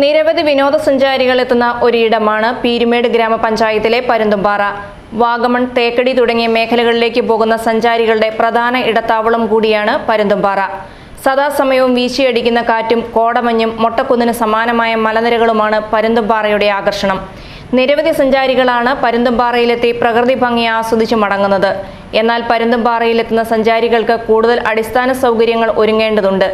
നിരവധി വിനോദസഞ്ചാരികൾ എത്തുന്ന ഒരിടമാണ് പീരുമേട് ഗ്രാമപഞ്ചായത്തിലെ പരുന്തുംപാറ. വാഗമൺ തേക്കടി തുടങ്ങിയ മേഖലകളിലേക്ക് പോകുന്ന സഞ്ചാരികളുടെ പ്രധാന ഇടത്താവളം കൂടിയാണ് പരുന്തുംപാറ. സദാസമയവും വീശിയടിക്കുന്ന കാറ്റും കോടമഞ്ഞും മൊട്ടക്കുന്നിന് സമാനമായ മലനിരകളുമാണ് പരുന്തുംപാറയുടെ ആകർഷണം. നിരവധി സഞ്ചാരികളാണ് പരുന്തുംപാറയിലെത്തി പ്രകൃതി ഭംഗി ആസ്വദിച്ച് മടങ്ങുന്നത്. എന്നാൽ പരുന്തുംപാറയിലെത്തുന്ന സഞ്ചാരികൾക്ക് കൂടുതൽ അടിസ്ഥാന സൗകര്യങ്ങൾ ഒരുങ്ങേണ്ടതുണ്ട്.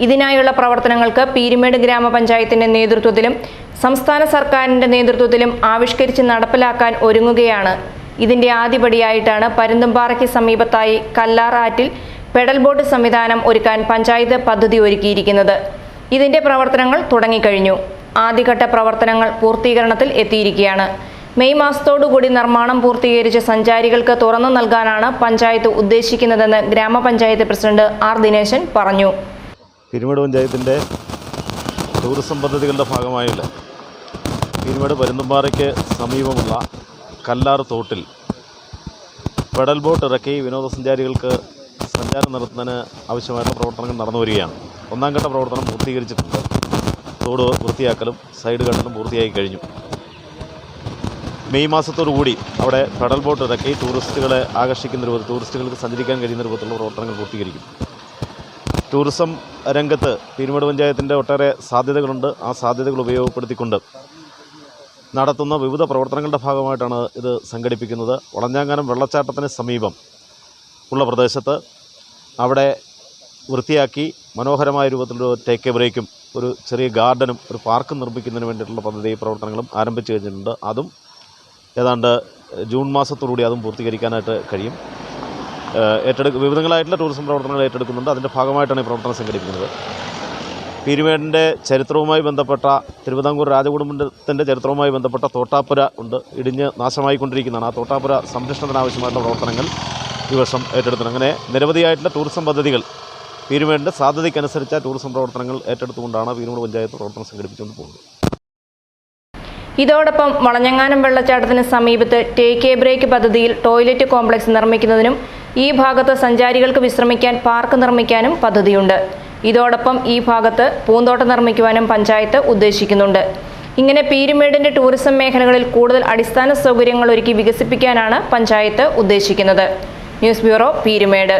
ഇതിനായുള്ള പ്രവർത്തനങ്ങൾക്ക് പീരുമേട് ഗ്രാമപഞ്ചായത്തിന്റെ നേതൃത്വത്തിലും സംസ്ഥാന സർക്കാരിന്റെ നേതൃത്വത്തിലും ആവിഷ്കരിച്ച് നടപ്പിലാക്കാൻ ഒരുങ്ങുകയാണ്. ഇതിന്റെ ആദ്യപടിയായിട്ടാണ് പരുന്തുംപാറയ്ക്ക് സമീപത്തായി കല്ലാറാറ്റിൽ പെഡൽ ബോട്ട് സംവിധാനം ഒരുക്കാൻ പഞ്ചായത്ത് പദ്ധതി ഒരുക്കിയിരിക്കുന്നത്. ഇതിന്റെ പ്രവർത്തനങ്ങൾ തുടങ്ങിക്കഴിഞ്ഞു. ആദ്യഘട്ട പ്രവർത്തനങ്ങൾ പൂർത്തീകരണത്തിൽ എത്തിയിരിക്കുകയാണ്. മെയ് മാസത്തോടുകൂടി നിർമ്മാണം പൂർത്തീകരിച്ച് സഞ്ചാരികൾക്ക് തുറന്നു നൽകാനാണ് പഞ്ചായത്ത് ഉദ്ദേശിക്കുന്നതെന്ന് ഗ്രാമപഞ്ചായത്ത് പ്രസിഡന്റ് ആർ ദിനേശൻ പറഞ്ഞു. പിരിമേട് പഞ്ചായത്തിന്റെ ടൂറിസം പദ്ധതികളുടെ ഭാഗമായുള്ള പിരിമേട് പരുന്തുംപാറയ്ക്ക് സമീപമുള്ള കല്ലാർ തോട്ടിൽ പെഡൽ ബോട്ട് ഇറക്കി വിനോദസഞ്ചാരികൾക്ക് സഞ്ചാരം നടത്തുന്നതിന് ആവശ്യമായിട്ടുള്ള പ്രവർത്തനങ്ങൾ നടന്നു വരികയാണ്. ഒന്നാം ഘട്ട പ്രവർത്തനം പൂർത്തീകരിച്ചിട്ടുണ്ട്. തോട് വൃത്തിയാക്കലും സൈഡ് കട്ടലും പൂർത്തിയായി കഴിഞ്ഞു. മെയ് കൂടി അവിടെ പെഡൽ ബോട്ട് ഇറക്കി ടൂറിസ്റ്റുകളെ ആകർഷിക്കുന്ന രൂപത്തിൽ ടൂറിസ്റ്റുകൾക്ക് സഞ്ചരിക്കാൻ കഴിയുന്ന രൂപത്തിലുള്ള പ്രവർത്തനങ്ങൾ പൂർത്തീകരിക്കും. ടൂറിസം രംഗത്ത് പീരുമേട് പഞ്ചായത്തിന്റെ ഒട്ടേറെ സാധ്യതകളുണ്ട്. ആ സാധ്യതകൾ ഉപയോഗപ്പെടുത്തിക്കൊണ്ട് നടത്തുന്ന വിവിധ പ്രവർത്തനങ്ങളുടെ ഭാഗമായിട്ടാണ് ഇത് സംഘടിപ്പിക്കുന്നത്. വളഞ്ഞാങ്ങാനം വെള്ളച്ചാട്ടത്തിന് സമീപം ഉള്ള പ്രദേശത്ത് അവിടെ വൃത്തിയാക്കി മനോഹരമായ രൂപത്തിലൊരു ടേക്ക് ബ്രേക്കും ഒരു ചെറിയ ഗാർഡനും ഒരു പാർക്കും നിർമ്മിക്കുന്നതിന് വേണ്ടിയിട്ടുള്ള പദ്ധതി പ്രവർത്തനങ്ങളും ആരംഭിച്ചു കഴിഞ്ഞിട്ടുണ്ട്. അതും ഏതാണ്ട് ജൂൺ മാസത്തോടുകൂടി അതും പൂർത്തീകരിക്കാനായിട്ട് കഴിയും. ഏറ്റെടുക്ക വിവിധങ്ങളായിട്ടുള്ള ടൂറിസം പ്രവർത്തനങ്ങൾ ഏറ്റെടുക്കുന്നുണ്ട്. അതിന്റെ ഭാഗമായിട്ടാണ് ഈ പ്രവർത്തനം സംഘടിപ്പിക്കുന്നത്. പീരുമേടിന്റെ ചരിത്രവുമായി ബന്ധപ്പെട്ട തിരുവിതാംകൂർ രാജകുടുംബത്തിന്റെ ചരിത്രവുമായി ബന്ധപ്പെട്ട തോട്ടാപ്പുര ഉണ്ട്. ഇടിഞ്ഞ് നാശമായിക്കൊണ്ടിരിക്കുന്നതാണ്. ആ തോട്ടാപ്പുര സംരക്ഷണത്തിനാവശ്യമായിട്ടുള്ള പ്രവർത്തനങ്ങൾ ഈ വർഷം ഏറ്റെടുത്തു അങ്ങനെ നിരവധിയായിട്ടുള്ള ടൂറിസം പദ്ധതികൾ പീരുമേടിന്റെ സാധ്യതയ്ക്കനുസരിച്ച ടൂറിസം പ്രവർത്തനങ്ങൾ ഏറ്റെടുത്തുകൊണ്ടാണ് പീരുമേട് പഞ്ചായത്ത് പ്രവർത്തനം സംഘടിപ്പിച്ചുകൊണ്ട് പോകുന്നത്. ഇതോടൊപ്പം വളഞ്ഞങ്ങാനം വെള്ളച്ചാട്ടത്തിന് സമീപത്ത് ടേക്ക് എ ബ്രേക്ക് പദ്ധതിയിൽ ടോയ്ലറ്റ് കോംപ്ലക്സ് നിർമ്മിക്കുന്നതിനും ഈ ഭാഗത്ത് സഞ്ചാരികൾക്ക് വിശ്രമിക്കാൻ പാർക്ക് നിർമ്മിക്കാനും പദ്ധതിയുണ്ട്. ഇതോടൊപ്പം ഈ ഭാഗത്ത് പൂന്തോട്ടം നിർമ്മിക്കുവാനും പഞ്ചായത്ത് ഉദ്ദേശിക്കുന്നുണ്ട്. ഇങ്ങനെ പീരുമേടിന്റെ ടൂറിസം മേഖലകളിൽ കൂടുതൽ അടിസ്ഥാന സൗകര്യങ്ങൾ ഒരുക്കി വികസിപ്പിക്കാനാണ് പഞ്ചായത്ത് ഉദ്ദേശിക്കുന്നത്. News bureau Peerumedu.